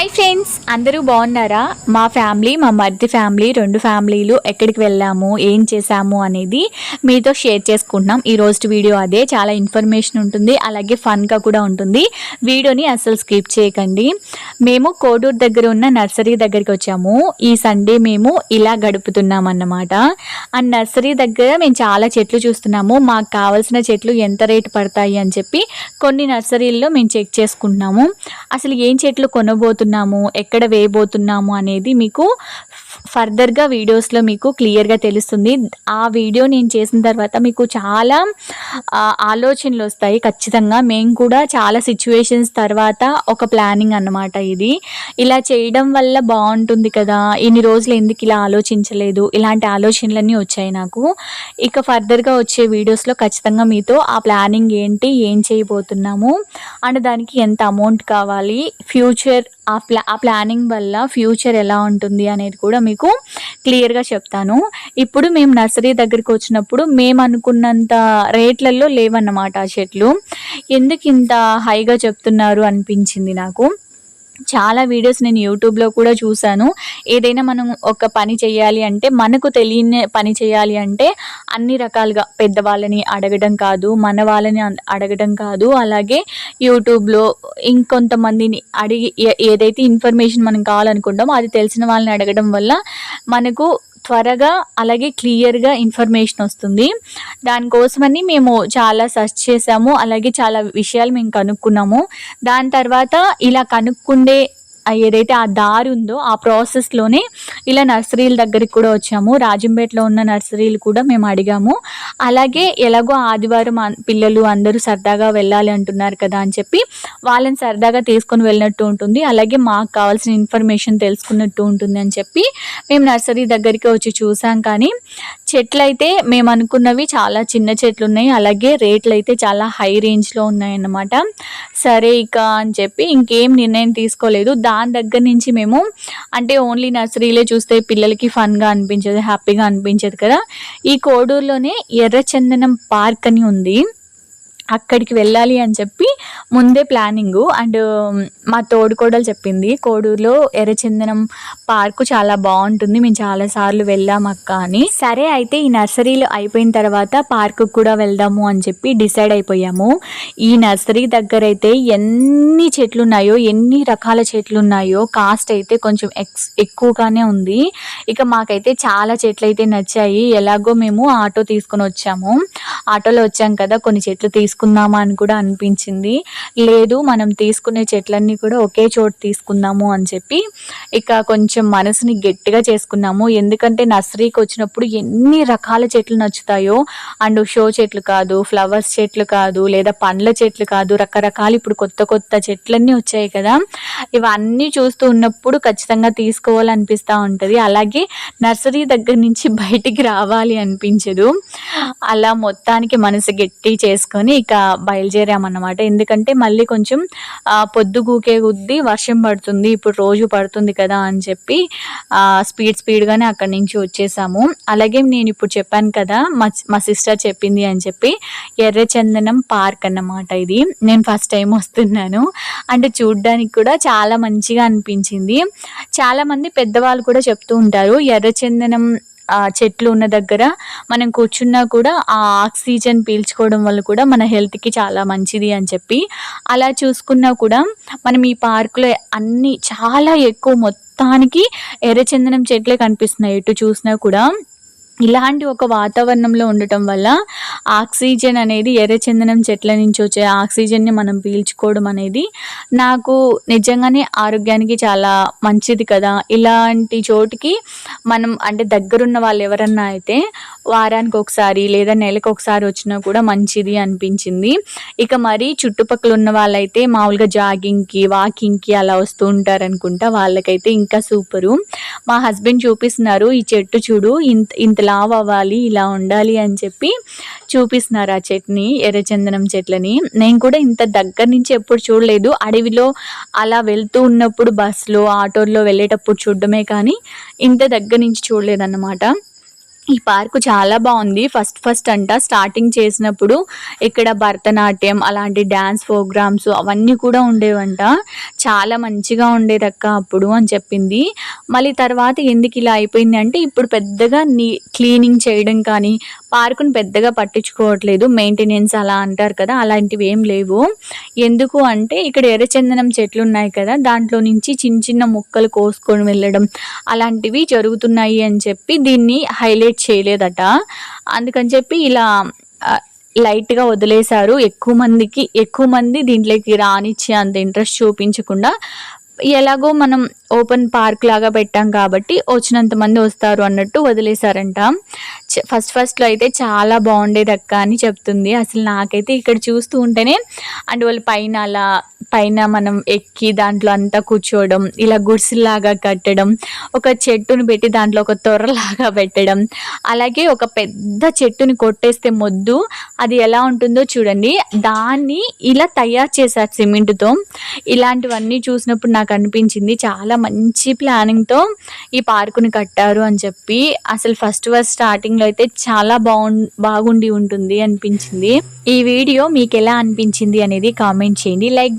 Hi friends అందరూ బాగున్నారా? మా ఫ్యామిలీ మా మరిది ఫ్యామిలీ రెండు ఫ్యామిలీలు ఎక్కడికి వెళ్ళాము? ఏం చేసాము అనేది మీతో షేర్ చేసుకుంటున్నాం. ఈ రోజు వీడియో అదే. చాలా ఇన్ఫర్మేషన్ ఉంటుంది. అలాగే ఫన్గా కూడా ఉంటుంది. వీడియోని అసలు స్కిప్ చేయకండి. మేము కోడూరు దగ్గర ఉన్న నర్సరీ దగ్గరికి వచ్చాము. ఈ సండే మేము ఇలా గడుపుతున్నాం అన్నమాట. ఆ నర్సరీ దగ్గర మేము చాలా చెట్లు చూస్తున్నాము. మాకు కావాల్సిన చెట్లు ఎంత రేటు పడతాయి అని చెప్పి కొన్ని నర్సరీల్లో మేము చెక్ చేసుకుంటున్నాము. అసలు ఏం చెట్లు కొనబోతున్నాము ఎక్కడ వేయబోతున్నాము అనేది మీకు ఫర్దర్గా వీడియోస్లో మీకు క్లియర్గా తెలుస్తుంది. ఆ వీడియో నేను చేసిన తర్వాత మీకు చాలా ఆలోచనలు వస్తాయి ఖచ్చితంగా. మేము కూడా చాలా సిచ్యువేషన్స్ తర్వాత ఒక ప్లానింగ్ అన్నమాట ఇది. ఇలా చేయడం వల్ల బాగుంటుంది కదా. ఇన్ని రోజులు ఎందుకు ఇలా ఆలోచించలేదు? ఇలాంటి ఆలోచనలన్నీ వచ్చాయి నాకు. ఇక ఫర్దర్గా వచ్చే వీడియోస్లో ఖచ్చితంగా మీతో ఆ ప్లానింగ్ ఏంటి ఏం చేయబోతున్నాము అండ్ దానికి ఎంత అమౌంట్ కావాలి ఫ్యూచర్ ఆ ప్లా ఆ ప్లానింగ్ వల్ల ఫ్యూచర్ ఎలా ఉంటుంది అనేది కూడా మీకు క్లియర్గా చెప్తాను. ఇప్పుడు మేము నర్సరీ దగ్గరికి వచ్చినప్పుడు మేము అనుకున్నంత రేట్లలో లేవన్నమాట ఆ చెట్లు. ఎందుకు ఇంత హైగా చెప్తున్నారు అనిపించింది నాకు? చాలా వీడియోస్ నేను యూట్యూబ్లో కూడా చూశాను. ఏదైనా మనం ఒక పని చేయాలి అంటే మనకు తెలియని పని చేయాలి అంటే అన్ని రకాలుగా పెద్దవాళ్ళని అడగడం కాదు మన వాళ్ళని అడగడం కాదు. అలాగే యూట్యూబ్లో ఇంకొంతమందిని అడిగి ఏ- ఏదైతే ఇన్ఫర్మేషన్ మనం కావాలనుకుంటామో అది తెలిసిన వాళ్ళని అడగడం వల్ల మనకు త్వరగా అలాగే క్లియర్గా ఇన్ఫర్మేషన్ వస్తుంది. దానికోసమని మేము చాలా సెర్చ్ చేసాము. అలాగే చాలా విషయాలు మేము కనుక్కున్నాము. దాని తర్వాత ఇలా కనుక్కుండే ఏదైతే ఆ దారి ఉందో ఆ ప్రాసెస్లోనే ఇలా నర్సరీల దగ్గరికి కూడా వచ్చాము. రాజంపేటలో ఉన్న నర్సరీలు కూడా మేము అడిగాము. అలాగే ఎలాగో ఆదివారం పిల్లలు అందరూ సరదాగా వెళ్ళాలి అంటున్నారు కదా అని చెప్పి వాళ్ళని సరదాగా తీసుకొని వెళ్ళినట్టు ఉంటుంది. అలాగే మాకు కావాల్సిన ఇన్ఫర్మేషన్ తెలుసుకున్నట్టు ఉంటుంది అని చెప్పి మేము నర్సరీ దగ్గరికి వచ్చి చూసాం. కానీ చెట్లు అయితే మేము అనుకున్నవి చాలా చిన్న చెట్లు ఉన్నాయి అలాగే రేట్లు అయితే చాలా హై రేంజ్లో ఉన్నాయన్నమాట. సరే ఇక అని చెప్పి ఇంకేం నిర్ణయం తీసుకోలేదు. దాని దగ్గర నుంచి మేము అంటే ఓన్లీ నర్సరీలే చూస్తే పిల్లలకి ఫన్గా అనిపించదు హ్యాపీగా అనిపించదు కదా. ఈ కోడూరులోనే ఎర్రచందనం పార్క్ అని ఉంది. అక్కడికి వెళ్ళాలి అని చెప్పి ముందే ప్లానింగ్. అండ్ మా తోడుకోడలు చెప్పింది కోడూరులో ఎర్రచందనం పార్కు చాలా బాగుంటుంది మేము చాలా సార్లు వెళ్ళాం అక్క అని. సరే అయితే ఈ నర్సరీలు అయిపోయిన తర్వాత పార్కు కూడా వెళ్దాము అని చెప్పి డిసైడ్ అయిపోయాము. ఈ నర్సరీ దగ్గర అయితే ఎన్ని చెట్లు ఉన్నాయో ఎన్ని రకాల చెట్లు ఉన్నాయో కాస్ట్ అయితే కొంచెం ఎక్స్ ఎక్కువగానే ఉంది. ఇక మాకైతే చాలా చెట్లు అయితే నచ్చాయి. ఎలాగో మేము ఆటో తీసుకొని వచ్చాము. ఆటోలో వచ్చాం కదా కొన్ని చెట్లు తీసుకుందామా అని కూడా అనిపించింది. లేదు మనం తీసుకునే చెట్లన్నీ కూడా ఒకే చోటు తీసుకుందాము అని చెప్పి ఇక కొంచెం మనసుని గట్టిగా చేసుకున్నాము. ఎందుకంటే నర్సరీకి వచ్చినప్పుడు ఎన్ని రకాల చెట్లు నచ్చుతాయో అండ్ షో చెట్లు కాదు ఫ్లవర్స్ చెట్లు కాదు లేదా పండ్ల చెట్లు కాదు రకరకాలు ఇప్పుడు కొత్త కొత్త చెట్లన్నీ వచ్చాయి కదా. ఇవన్నీ చూస్తూ ఉన్నప్పుడు ఖచ్చితంగా తీసుకోవాలనిపిస్తూ ఉంటుంది. అలాగే నర్సరీ దగ్గర నుంచి బయటికి రావాలి అనిపించదు. అలా మొత్తానికి మనసు గట్టి చేసుకొని ఇక బయలుదేరామన్నమాట. ఎందుకంటే మళ్ళీ కొంచెం పొద్దు గూకే కొద్దీ వర్షం పడుతుంది ఇప్పుడు రోజు పడుతుంది కదా అని చెప్పి స్పీడ్ స్పీడ్గానే అక్కడి నుంచి వచ్చేసాము. అలాగే నేను ఇప్పుడు చెప్పాను కదా మా మా సిస్టర్ చెప్పింది అని చెప్పి ఎర్రచందనం పార్క్ అన్నమాట ఇది. నేను ఫస్ట్ టైం వస్తున్నాను. అంటే చూడ్డానికి కూడా చాలా మంచిగా అనిపించింది. చాలామంది పెద్దవాళ్ళు కూడా చెప్తూ ఉంటారు ఎర్రచందనం చెట్లు ఉన్న దగ్గర మనం కూర్చున్నా కూడా ఆ ఆక్సిజన్ పీల్చుకోవడం వల్ల కూడా మన హెల్త్కి చాలా మంచిది అని చెప్పి అలా చూసుకున్నా కూడా మనం ఈ పార్కులో అన్ని చాలా ఎక్కువ మొత్తానికి ఎర్రచందనం చెట్లే కనిపిస్తున్నాయి. ఎటు చూసినా కూడా ఇలాంటి ఒక వాతావరణంలో ఉండటం వల్ల ఆక్సిజన్ అనేది ఎర్రచందనం చెట్ల నుంచి వచ్చే ఆక్సిజన్ని మనం పీల్చుకోవడం అనేది నాకు నిజంగానే ఆరోగ్యానికి చాలా మంచిది కదా. ఇలాంటి చోటుకి మనం అంటే దగ్గరున్న వాళ్ళు ఎవరన్నా అయితే వారానికి ఒకసారి లేదా నెలకు ఒకసారి వచ్చినా కూడా మంచిది అనిపించింది. ఇక మరి చుట్టుపక్కల ఉన్న వాళ్ళైతే మామూలుగా జాగింగ్కి వాకింగ్కి అలా వస్తూ ఉంటారు అనుకుంటా వాళ్ళకైతే ఇంకా సూపరు. మా హస్బెండ్ చూపిస్తున్నారు ఈ చెట్టు చూడు ఇంత ఇంత లావ్ అవ్వాలి ఇలా ఉండాలి అని చెప్పి చూపిస్తున్నారు ఆ చెట్ని ఎర్రచందనం చెట్లని. నేను కూడా ఇంత దగ్గర నుంచి ఎప్పుడు చూడలేదు. అడవిలో అలా వెళ్తూ ఉన్నప్పుడు బస్సులో ఆటోల్లో వెళ్ళేటప్పుడు చూడడమే కానీ ఇంత దగ్గర నుంచి చూడలేదన్నమాట. ఈ పార్కు చాలా బాగుంది. ఫస్ట్ ఫస్ట్ అంట స్టార్టింగ్ చేసినప్పుడు ఇక్కడ భరతనాట్యం అలాంటి డ్యాన్స్ ప్రోగ్రామ్స్ అవన్నీ కూడా ఉండేవంట. చాలా మంచిగా ఉండేదక్క అప్పుడు అని చెప్పింది. మళ్ళీ తర్వాత ఎందుకు ఇలా అయిపోయింది అంటే ఇప్పుడు పెద్దగా నీ క్లీనింగ్ చేయడం కానీ పార్కును పెద్దగా పట్టించుకోవట్లేదు మెయింటెనెన్స్ అలా అంటారు కదా అలాంటివి ఏం లేవు. ఎందుకు అంటే ఇక్కడ ఎర్రచందనం చెట్లు ఉన్నాయి కదా దాంట్లో నుంచి చిన్న చిన్న ముక్కలు కోసుకొని వెళ్ళడం అలాంటివి జరుగుతున్నాయి అని చెప్పి దీన్ని హైలైట్ చేయలేదట. అందుకని చెప్పి ఇలా లైట్గా వదిలేశారు. ఎక్కువ మందికి ఎక్కువ మంది దీంట్లోకి రానిచ్చే అంత ఇంట్రెస్ట్ చూపించకుండా ఎలాగో మనం ఓపెన్ పార్క్ లాగా పెట్టాం కాబట్టి వచ్చినంత మంది వస్తారు అన్నట్టు వదిలేశారంట. చ- ఫస్ట్ ఫస్ట్లో అయితే చాలా బాగుండేది అక్క అని చెప్తుంది. అసలు నాకైతే ఇక్కడ చూస్తూ ఉంటేనే అంటే వాళ్ళు పైన అలా పైన మనం ఎక్కి దాంట్లో అంతా కూర్చోవడం ఇలా గుడిసెలాగా కట్టడం ఒక చెట్టుని పెట్టి దాంట్లో ఒక తొర్రలాగా పెట్టడం అలాగే ఒక పెద్ద చెట్టుని కొట్టేస్తే మొద్దు. అది ఎలా ఉంటుందో చూడండి. దాన్ని ఇలా తయారు చేశారు సిమెంట్తో. ఇలాంటివన్నీ చూసినప్పుడు నాకు అనిపించింది. చాలా మంచి ప్లానింగ్తో ఈ పార్కుని కట్టారు అని చెప్పి అసలు ఫస్ట్ ఫస్ట్ స్టార్టింగ్లో అయితే చాలా బాగుం బాగుండి ఉంటుంది అనిపించింది. ఈ వీడియో మీకు ఎలా అనిపించింది అనేది కామెంట్ చేయండి. లైక్